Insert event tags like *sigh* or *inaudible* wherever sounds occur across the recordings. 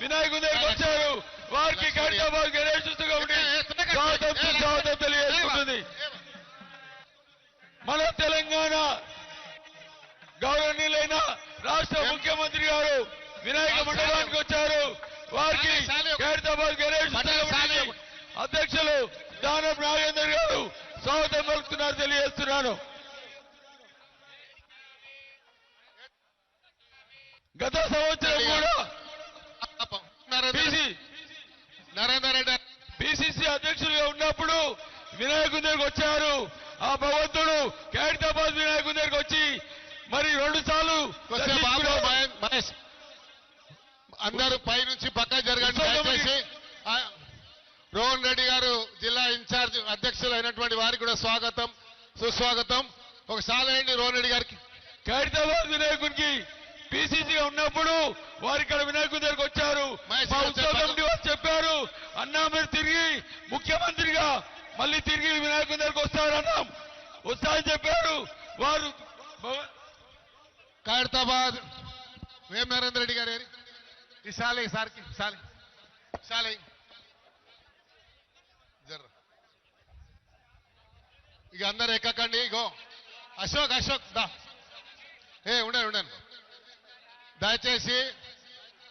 వినాయకుడి దగ్గరికి వచ్చారు. వారికి ఖైరతాబాద్ గణేష్ కమిటీ స్వాగతం స్వాగతం తెలియజేసుకుంటుంది మన తెలంగాణ గౌరవనీయులైన రాష్ట్ర ముఖ్యమంత్రి గారు వినాయక మండలానికి వచ్చారు. వారికి. ఖైరతాబాద్ గణేష్ అధ్యక్షులు దానపు నాగేందర్ గారు స్వాగతం పలుకుతున్నారు తెలియజేస్తున్నాను. గత సంవత్సరం కూడా నరేందర్ బీసీ నరేందర్ రెడ్డి పిసిసి అధ్యక్షులుగా ఉన్నప్పుడు వినాయకుని దగ్గరికి వచ్చారు. ఆ భగవంతుడు ఖైరతాబాద్ వినాయకుని దగ్గరికి వచ్చి మరి రెండు సార్లు అందరూ పై నుంచి పక్క జరగండి రోహన్ రెడ్డి గారు జిల్లా ఇన్ఛార్జ్ అధ్యక్షులు అయినటువంటి వారికి కూడా స్వాగతం సుస్వాగతం. ఒకసారి వేయండి రోహన్ రెడ్డి గారికి. ఖైరతాబాద్ వినాయకునికి పిసిసిగా ఉన్నప్పుడు వారు ఇక్కడ వినాయకుని దగ్గరికి వచ్చారు. చెప్పారు. అన్నా మీరు తిరిగి ముఖ్యమంత్రిగా మళ్ళీ తిరిగి వినాయకుని దగ్గరకు వస్తారన్నాం. వస్తారని చెప్పారు. వారు ఖైరతాబాద్ వేం నరేందర్ రెడ్డి గారు ఏరి? ఈ సార్కి సాలి సాలి. జర్ర ఇక అందరు ఎక్కకండి ఇగో. అశోక్ అశోక్ దా. ఏ ఉండండి ఉండండి. దయచేసి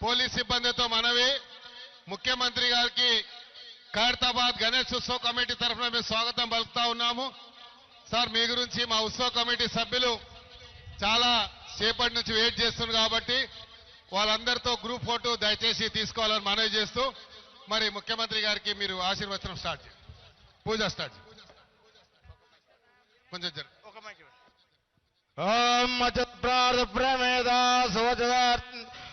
పోలీస్ సిబ్బందితో మనవి. ముఖ్యమంత్రి గారికి ఖైరతాబాద్ గణేష్ ఉత్సవ కమిటీ తరఫున మేము స్వాగతం పలుకుతా ఉన్నాము. సార్ మీ గురించి మా ఉత్సవ కమిటీ సభ్యులు చాలా సేపటి నుంచి వెయిట్ చేస్తున్నారు కాబట్టి వాళ్ళందరితో గ్రూప్ ఫోటో దయచేసి తీసుకోవాలని మనవి చేస్తూ మరి ముఖ్యమంత్రి గారికి మీరు ఆశీర్వచనం స్టార్ట్ చేయండి. పూజ స్టార్ట్ చేయండి. కొంచెం ఓం ప్రమేద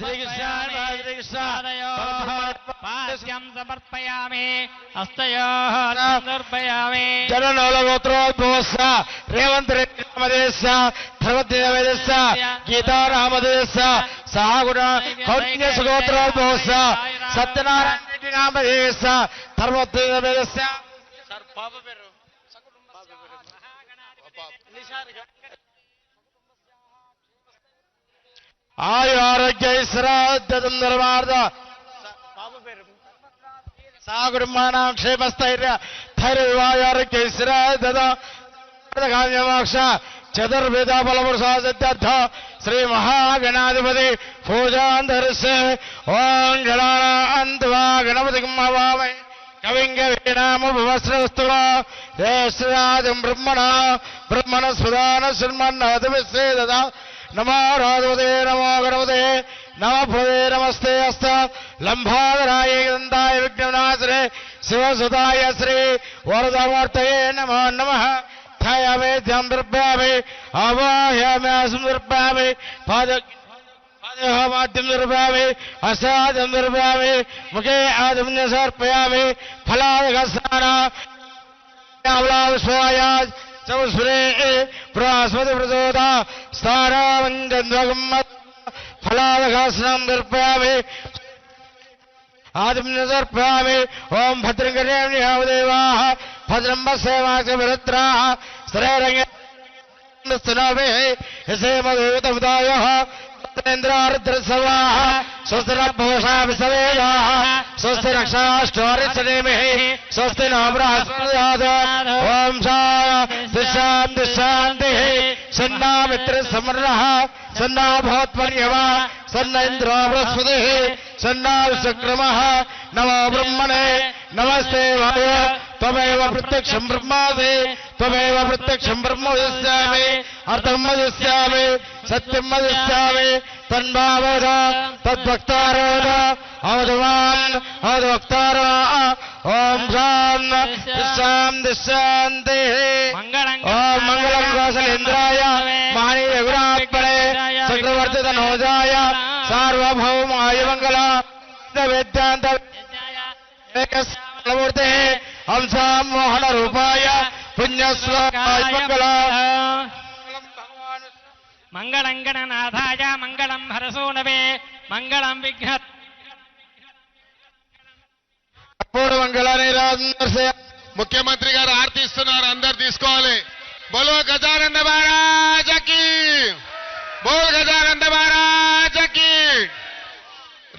శ్రీకృష్ణాయ నమః శ్రీకృష్ణ పాద్యం సమర్పయామి హస్తయోః సమర్పయామి జననోలగోత్రోద్భవస్స రేవంత్ ഭഗവദ്വേദസ ഗീതാരാമദേശ സഹഗുണ കൗന്യ സുഗോത്രോദ്ഭവസ സത്യനാരായണ ധർമ്മദ്വേദസ ആയുരാരോഗ്യ ശ്രാദ്ധം നിർമാർദ്ദ സാകുടുംബാനാം ക്ഷേമസ്ഥൈര്യ ധൈര്യവായ ശ്രാദ്ധ കാമ്യമാക്ഷ चतुर्वेद फल प्रसाद श्री महागणाधिपति पूजाधर से ओं गणानवा गणपति हवामि कविंग वीणामुपवस्त्रस्तुवा ज्येष्ठराजं ब्रह्मणा ब्रह्मणस्फुदान श्रीमन्नवतमिस्ते ददा नमो राधवते नमो गणपते नमभुवे नमस्ते अस्त लंबाधराय गंधाय विघ्ननाशने शिवसुधाय श्री वरदमूर्तये नमः नमः ध्यावे ध्यान निर्भयावे अवाह्याम्यासम निर्भयावे पादक पादहवाद्यम निर्भयावे असादम निर्भयावे मुखे आदम निसर्पयावे फलादघसाना यावलावस्वायाज चवस्वरे प्रास्मद प्रचोदा स्थारामञ्जन्वगम्मत् फलादघासनं निर्भयावे आदम निसर्पयावे ओम भद्रं देवा भद्रंब सेवा से विरुद्रा श्रेय रंगे सुनावे इसे सवा स्वस्थ विसवे स्वस्थ रक्षा स्वस्थ नाम्राद ओम सन्ना मित्र सन्ना सन्न इंद्रो बृहस्पति, सन्ना विश्वक्रम, नमो ब्रह्मणे, नमस्ते वाय। त्वमेव प्रत्यक्षं ब्रह्मासि त्वमेव प्रत्यक्ष ब्रह्म वदिष्यामि अर्थम वदिष्यामि सत्यम वदिष्यामि तन्भावेन तद्वक्तारेण अवधवान् अवधवक्तार ॐ शां तिष्ठां तिष्ठान्तिः। ॐ मङ्गलं कौशलेन्द्राय चक्रवर्तितनोजाय सार्वभौमाय मङ्गला గురాత్మనే చక్రవర్తి తనోజాయ సార్వభౌమాయ మంగళ. వేదాంత ఏకస్మూర్తి హంసాం మోహన రూపాయ పుణ్యశ్లోకాయ మంగళ మంగళం గణనాథాయ మంగళం హరసూనవే మంగళం విఘ్న ముఖ్యమంత్రి గారు ఆర్తిస్తున్నారు అందరు తీసుకోవాలి. బోలో గజానంద మహారాజకి. బోల్ గజానంద మహారాజకి.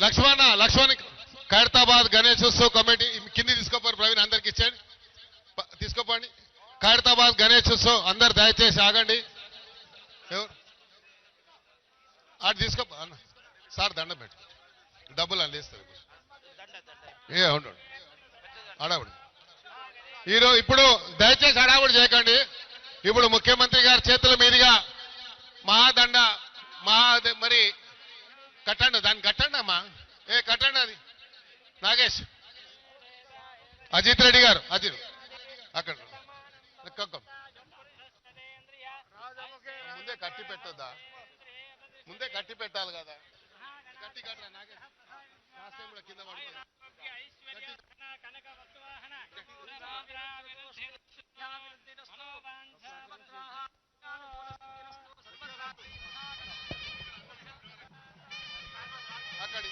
లక్ష్మణ లక్ష్మణ్ ఖైరతాబాద్ గణేష్ కమిటీ కింది తీసుకోపోరు ప్రవీణ్ అందరికి ఇచ్చేయండి. తీసుకోపోండి. ఖైరతాబాద్ గణేష్ అందరు దయచేసి ఆగండి. ఎవరు? అటు తీసుకో అన్న సార్ దండం పెట్టు. డబ్బులు అని లేస్తారు ఏ అవును అడావుడు ఈరోజు ఇప్పుడు దయచేసి హడావుడు చేయకండి. ఇప్పుడు ముఖ్యమంత్రి గారి చేతుల మీదుగా మహాదండ మహా మరి కట్టండి దాన్ని కట్టండి అమ్మా ఏ కట్టండి అది. నాగేష్. అజిత్ రెడ్డి గారు అజిత్. అక్కడ ముందే కట్టి పెట్టద్దా? ముందే కట్టి పెట్టాలి కదా. కట్టి కట్టరా నాగేష్? లాస్ట్ టైం కూడా కింద పడుతుంది. అక్కడి.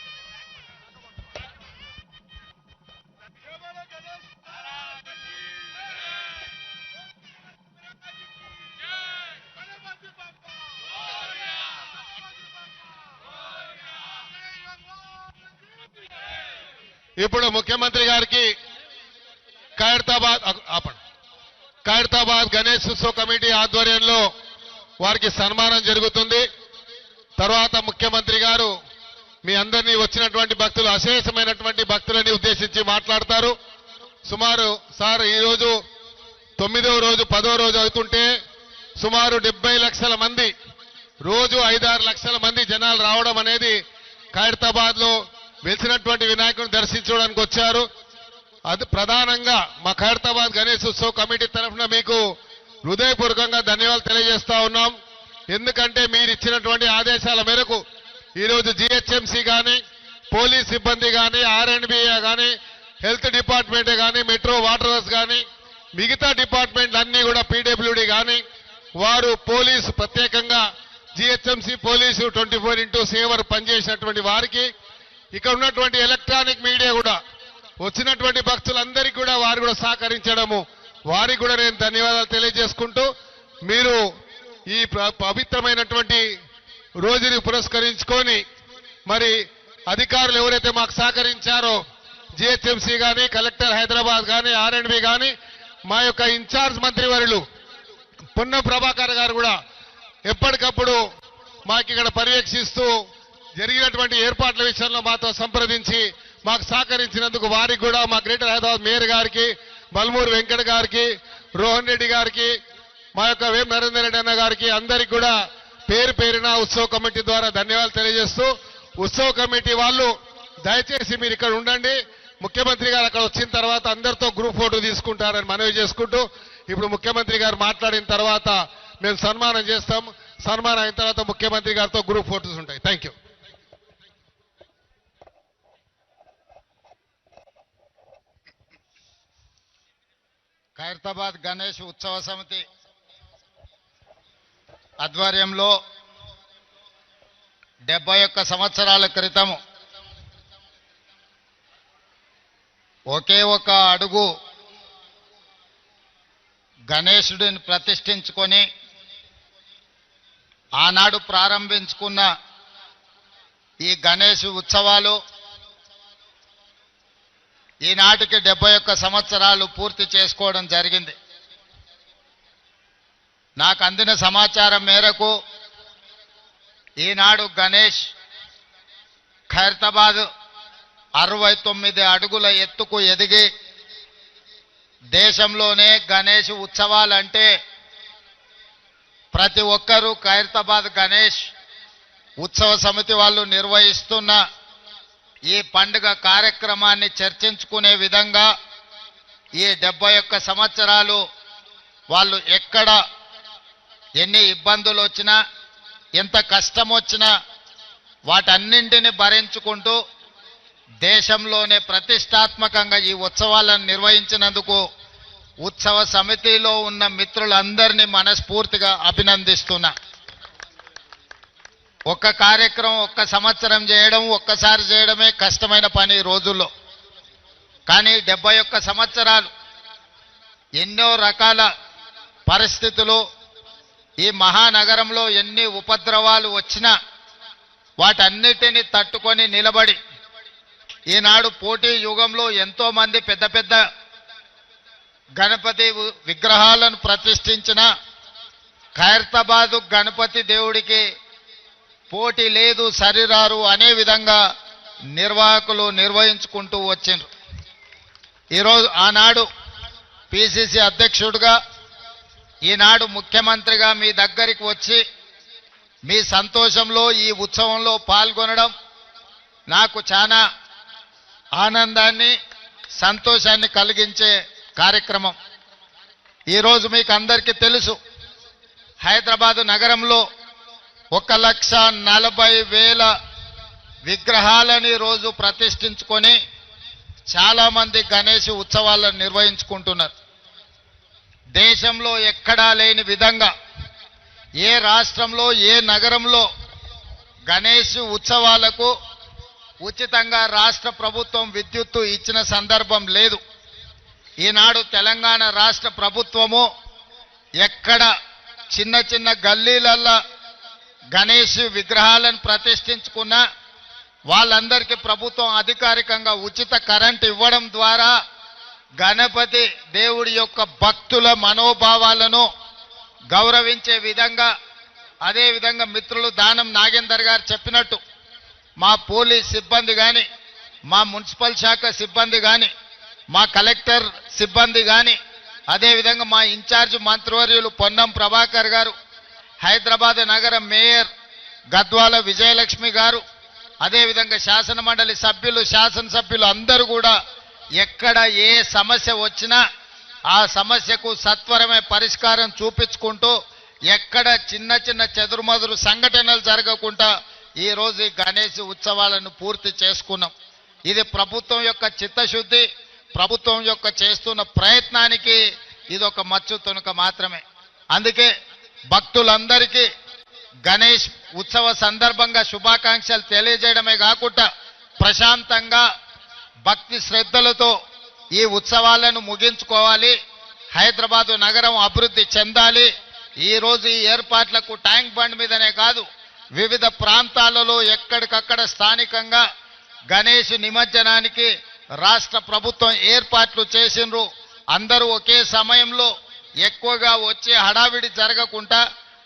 ఇప్పుడు ముఖ్యమంత్రి గారికి ఖైరతాబాద్ ఆపండి. ఖైరతాబాద్ గణేష్ ఉత్సవ కమిటీ ఆధ్వర్యంలో వారికి సన్మానం జరుగుతుంది. తర్వాత ముఖ్యమంత్రి గారు మీ అందరినీ వచ్చినటువంటి భక్తులు అశేషమైనటువంటి భక్తులని ఉద్దేశించి మాట్లాడతారు. సుమారు సార్ ఈరోజు తొమ్మిదవ రోజు పదో రోజు అవుతుంటే సుమారు డెబ్బై లక్షల మంది రోజు ఐదారు లక్షల మంది జనాలు రావడం అనేది ఖైరతాబాద్లో వెలిసినటువంటి వినాయకుని దర్శించడానికి వచ్చారు. అది ప్రధానంగా మా ఖైరతాబాద్ గణేష్ ఉత్సవ్ కమిటీ తరఫున మీకు హృదయపూర్వకంగా ధన్యవాదాలు తెలియజేస్తా ఉన్నాం. ఎందుకంటే మీరు ఇచ్చినటువంటి ఆదేశాల మేరకు ఈరోజు జిహెచ్ఎంసీ కానీ పోలీస్ సిబ్బంది కానీ ఆర్ఎండ్బిఏ కానీ హెల్త్ డిపార్ట్మెంట్ కానీ మెట్రో వాటర్స్ కానీ మిగతా డిపార్ట్మెంట్లు అన్నీ కూడా పీడబ్ల్యూడి కానీ వారు పోలీసు ప్రత్యేకంగా GHMC police twenty four into seven పనిచేసినటువంటి వారికి ఇక్కడ ఉన్నటువంటి ఎలక్ట్రానిక్ మీడియా కూడా వచ్చినటువంటి భక్తులందరికీ కూడా వారు కూడా సహకరించడము. వారికి కూడా నేను ధన్యవాదాలు తెలియజేసుకుంటూ మీరు ఈ పవిత్రమైనటువంటి రోజుని పురస్కరించుకొని మరి అధికారులు ఎవరైతే మాకు సహకరించారో జిహెచ్ఎంసీ కానీ కలెక్టర్ హైదరాబాద్ కానీ ఆర్ఎండ్బి కానీ మా యొక్క ఇన్ఛార్జ్ మంత్రివర్యులు పున్న ప్రభాకర్ గారు కూడా ఎప్పటికప్పుడు మాకు ఇక్కడ పర్యవేక్షిస్తూ జరిగినటువంటి ఏర్పాట్ల విషయంలో మాతో సంప్రదించి మాకు సహకరించినందుకు వారికి కూడా మా గ్రేటర్ హైదరాబాద్ మేయర్ గారికి బల్మూరు వెంకట గారికి రోహన్ రెడ్డి గారికి మా యొక్క వేం నరేందర్ రెడ్డి అన్న గారికి అందరికి కూడా పేరు పేరిన ఉత్సవ కమిటీ ద్వారా ధన్యవాదాలు తెలియజేస్తూ ఉత్సవ కమిటీ వాళ్ళు దయచేసి మీరు ఇక్కడ ఉండండి. ముఖ్యమంత్రి గారు అక్కడ వచ్చిన తర్వాత అందరితో గ్రూప్ ఫోటో తీసుకుంటారని మనవి చేసుకుంటూ ఇప్పుడు ముఖ్యమంత్రి గారు మాట్లాడిన తర్వాత మేము సన్మానం చేస్తాం. సన్మానం అయిన తర్వాత ముఖ్యమంత్రి గారితో గ్రూప్ ఫోటోస్ ఉంటాయి. థ్యాంక్ యూ ఖైరతాబాద్ గణేష్ ఉత్సవ సమితి ఆధ్వర్యంలో డెబ్బై ఒక్క సంవత్సరాల క్రితం ఒకే ఒక అడుగు గణేశుడిని ప్రతిష్ఠించుకొని ఆనాడు ప్రారంభించుకున్న ఈ గణేష్ ఉత్సవాలు ఈనాటికి డెబ్బై ఒక్క సంవత్సరాలు పూర్తి చేసుకోవడం జరిగింది. నాకు అందిన సమాచారం మేరకు ఈనాడు గణేష్ ఖైరతాబాద్ అరవై తొమ్మిది అడుగుల ఎత్తుకు ఎదిగి దేశంలోనే గణేష్ ఉత్సవాలంటే ప్రతి ఒక్కరూ ఖైరతాబాద్ గణేష్ ఉత్సవ సమితి వాళ్ళు నిర్వహిస్తున్న ఈ పండుగ కార్యక్రమాన్ని చర్చించుకునే విధంగా ఈ డెబ్బై ఒక్క సంవత్సరాలు వాళ్ళు ఎక్కడ ఎన్ని ఇబ్బందులు వచ్చినా ఎంత కష్టం వచ్చినా వాటన్నింటిని భరించుకుంటూ దేశంలోనే ప్రతిష్టాత్మకంగా ఈ ఉత్సవాలను నిర్వహించినందుకు ఉత్సవ సమితిలో ఉన్న మిత్రులందరినీ మనస్ఫూర్తిగా అభినందిస్తున్నా. ఒక్క కార్యక్రమం ఒక్క సంవత్సరం చేయడం ఒక్కసారి చేయడమే కష్టమైన పని రోజుల్లో. కానీ డెబ్బై ఒక్క సంవత్సరాలు ఎన్నో రకాల పరిస్థితులు ఈ మహానగరంలో ఎన్ని ఉపద్రవాలు వచ్చినా వాటన్నిటిని తట్టుకొని నిలబడి ఈనాడు పోటీ యుగంలో ఎంతో మంది పెద్ద పెద్ద గణపతి విగ్రహాలను ప్రతిష్ఠించిన ఖైరతాబాదు గణపతి దేవుడికి పోటీ లేదు సరిరారు అనే విధంగా నిర్వాహకులు నిర్వహించుకుంటూ వచ్చిండ్రు. ఈరోజు ఆనాడు పిసిసి అధ్యక్షుడిగా ఈనాడు ముఖ్యమంత్రిగా మీ దగ్గరికి వచ్చి మీ సంతోషంలో ఈ ఉత్సవంలో పాల్గొనడం నాకు చాలా ఆనందాన్ని సంతోషాన్ని కలిగించే కార్యక్రమం. ఈరోజు మీకు అందరికీ తెలుసు హైదరాబాదు నగరంలో ఒక లక్ష నలభై వేల విగ్రహాలని రోజు ప్రతిష్ఠించుకొని చాలామంది గణేష్ ఉత్సవాలను నిర్వహించుకుంటున్నారు. దేశంలో ఎక్కడా లేని విధంగా ఏ రాష్ట్రంలో ఏ నగరంలో గణేష్ ఉత్సవాలకు ఉచితంగా రాష్ట్ర ప్రభుత్వం విద్యుత్తు ఇచ్చిన సందర్భం లేదు. ఈనాడు తెలంగాణ రాష్ట్ర ప్రభుత్వము ఎక్కడ చిన్న చిన్న గల్లీలల్లో గణేష్ విగ్రహాలను ప్రతిష్ఠించుకున్నా వాళ్ళందరికీ ప్రభుత్వం అధికారికంగా ఉచిత కరెంట్ ఇవ్వడం ద్వారా గణపతి దేవుడి యొక్క భక్తుల మనోభావాలను గౌరవించే విధంగా అదేవిధంగా మిత్రులు దానం నాగేందర్ గారు చెప్పినట్టు మా పోలీస్ సిబ్బంది కానీ మా మున్సిపల్ శాఖ సిబ్బంది కానీ మా కలెక్టర్ సిబ్బంది కానీ అదేవిధంగా మా ఇన్ఛార్జ్ మంత్రివర్యులు పొన్నం ప్రభాకర్ గారు హైదరాబాద్ నగర మేయర్ గద్వాల విజయలక్ష్మి గారు అదేవిధంగా శాసన మండలి సభ్యులు శాసనసభ్యులు అందరూ కూడా ఎక్కడ ఏ సమస్య వచ్చినా ఆ సమస్యకు సత్వరమే పరిష్కారం చూపించుకుంటూ ఎక్కడ చిన్న చిన్న చెదురుమదురు సంఘటనలు జరగకుండా ఈరోజు ఈ గణేష్ ఉత్సవాలను పూర్తి చేసుకున్నాం. ఇది ప్రభుత్వం యొక్క చిత్తశుద్ధి ప్రభుత్వం యొక్క చేస్తున్న ప్రయత్నానికి ఇది ఒక మచ్చు తునుక మాత్రమే. అందుకే భక్తులందరికీ గణేష్ ఉత్సవ సందర్భంగా శుభాకాంక్షలు తెలియజేయడమే కాకుండా ప్రశాంతంగా భక్తి శ్రద్ధలతో ఈ ఉత్సవాలను ముగించుకోవాలి. హైదరాబాదు నగరం అభివృద్ధి చెందాలి. ఈరోజు ఈ ఏర్పాట్లకు ట్యాంక్ బండ్ మీదనే కాదు వివిధ ప్రాంతాలలో ఎక్కడికక్కడ స్థానికంగా గణేష్ నిమజ్జనానికి రాష్ట్ర ప్రభుత్వం ఏర్పాట్లు చేసిండ్రు. అందరూ ఒకే సమయంలో ఎక్కువగా వచ్చే హడావిడి జరగకుండా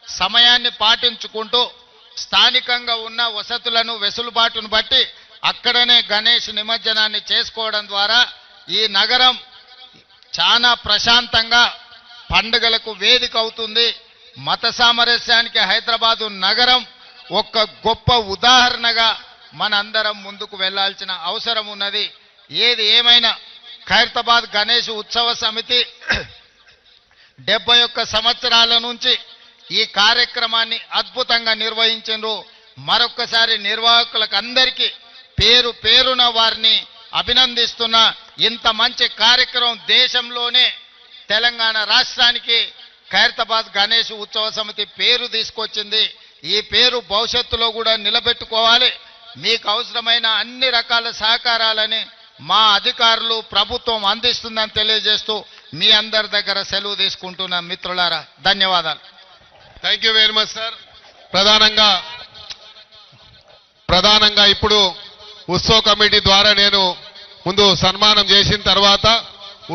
సమయాన్ని పాటించుకుంటూ స్థానికంగా ఉన్న వసతులను వెసులుబాటును బట్టి అక్కడనే గణేష్ నిమజ్జనాన్ని చేసుకోవడం ద్వారా ఈ నగరం చాలా ప్రశాంతంగా పండుగలకు వేదిక అవుతుంది. మత సామరస్యానికి హైదరాబాదు నగరం ఒక గొప్ప ఉదాహరణగా మనందరం ముందుకు వెళ్ళాల్సిన అవసరం ఉన్నది. ఏది ఏమైనా ఖైరతాబాద్ గణేష్ ఉత్సవ సమితి *clears throat* డెబ్బై ఒక్క సంవత్సరాల నుంచి ఈ కార్యక్రమాన్ని అద్భుతంగా నిర్వహించారు మరొక్కసారి నిర్వాహకులకు అందరికీ పేరు పేరున వారిని అభినందిస్తున్న ఇంత మంచి కార్యక్రమం దేశంలోనే తెలంగాణ రాష్ట్రానికి ఖైరతాబాద్ గణేష్ ఉత్సవ సమితి పేరు తీసుకొచ్చింది. ఈ పేరు భవిష్యత్తులో కూడా నిలబెట్టుకోవాలి. మీకు అవసరమైన అన్ని రకాల సహకారాలని మా అధికారులు ప్రభుత్వం అందిస్తుందని తెలియజేస్తూ మీ అందరి దగ్గర సెలవు తీసుకుంటున్న మిత్రులారా ధన్యవాదాలు. Thank you very much sir ప్రధానంగా ప్రధానంగా ఇప్పుడు ఉత్సవ కమిటీ ద్వారా నేను ముందు సన్మానం చేసిన తర్వాత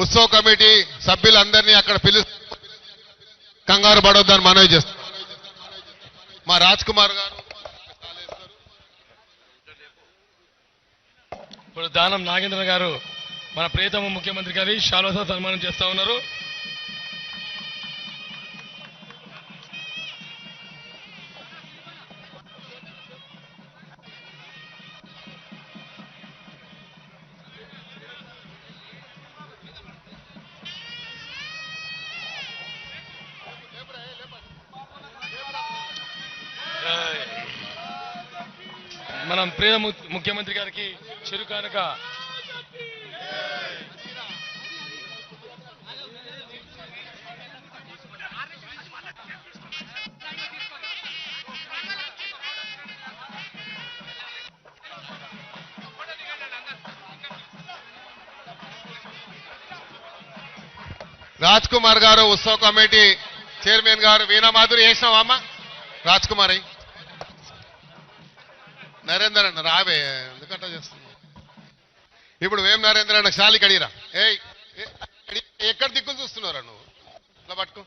ఉత్సవ కమిటీ సభ్యులందరినీ అక్కడ పిలు కంగారు పడొద్దని మనవి చేస్తాం. మా రాజ్ కుమార్ గారు ఇప్పుడు దానం నాగేంద్ర గారు మన ప్రియతమ ముఖ్యమంత్రి గారి శాలోసా సన్మానం చేస్తా ఉన్నారు. ముఖ్యమంత్రి గారికి చిరు రాజ్ కుమార్ గారు ఉత్సవ కమిటీ చైర్మన్ గారు వీణా మాధురి వేసినావా అమ్మ? రాజ్ కుమారి. నరేందర్ అన్న రావే ఎందుకంట చేస్తున్నావు? ఇప్పుడు వేం నరేంద్ర అన్న శాలికి అడిగిరా ఏయ్ ఏ- ఎక్కడ దిక్కులు చూస్తున్నారా నువ్వు? ఇట్లా పట్టుకో.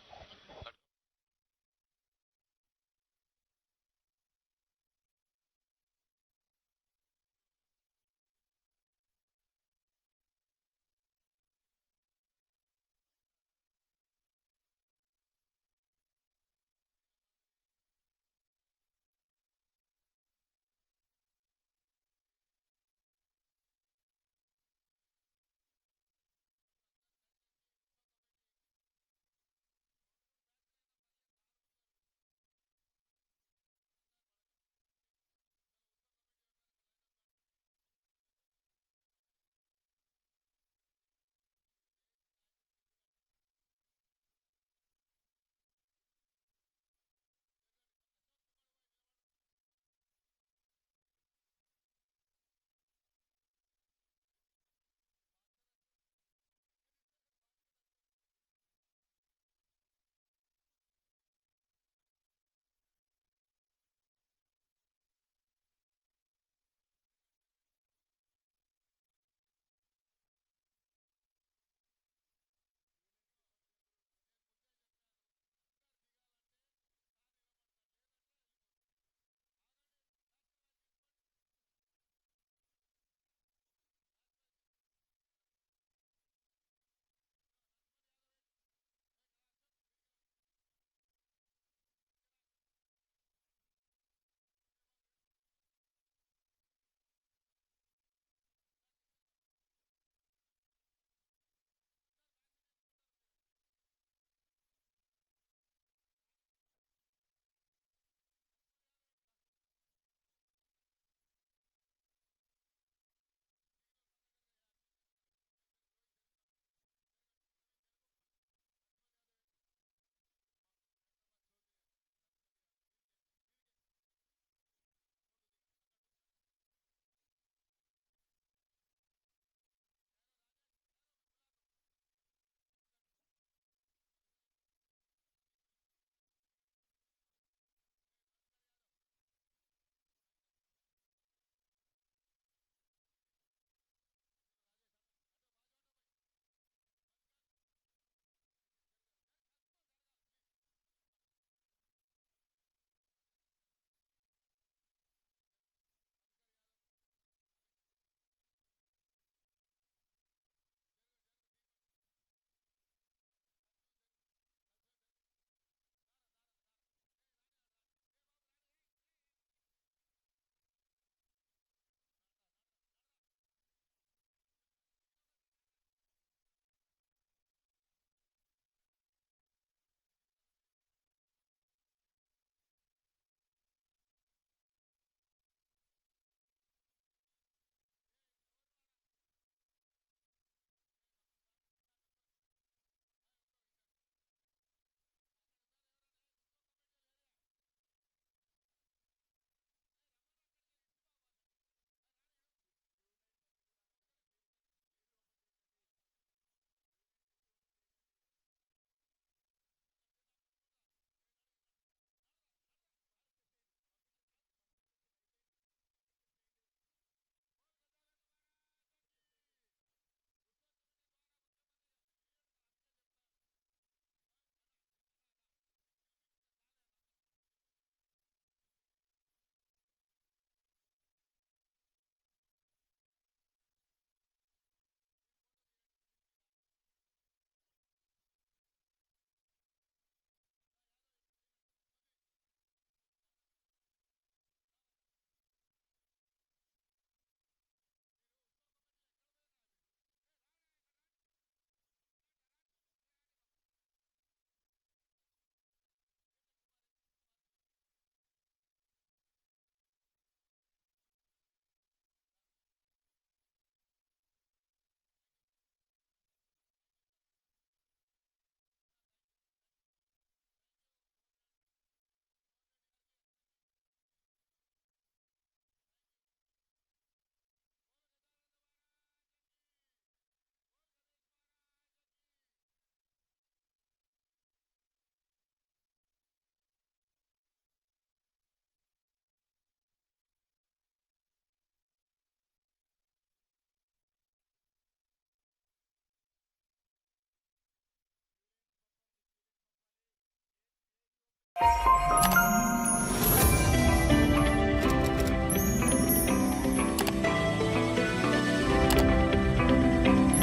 ఆ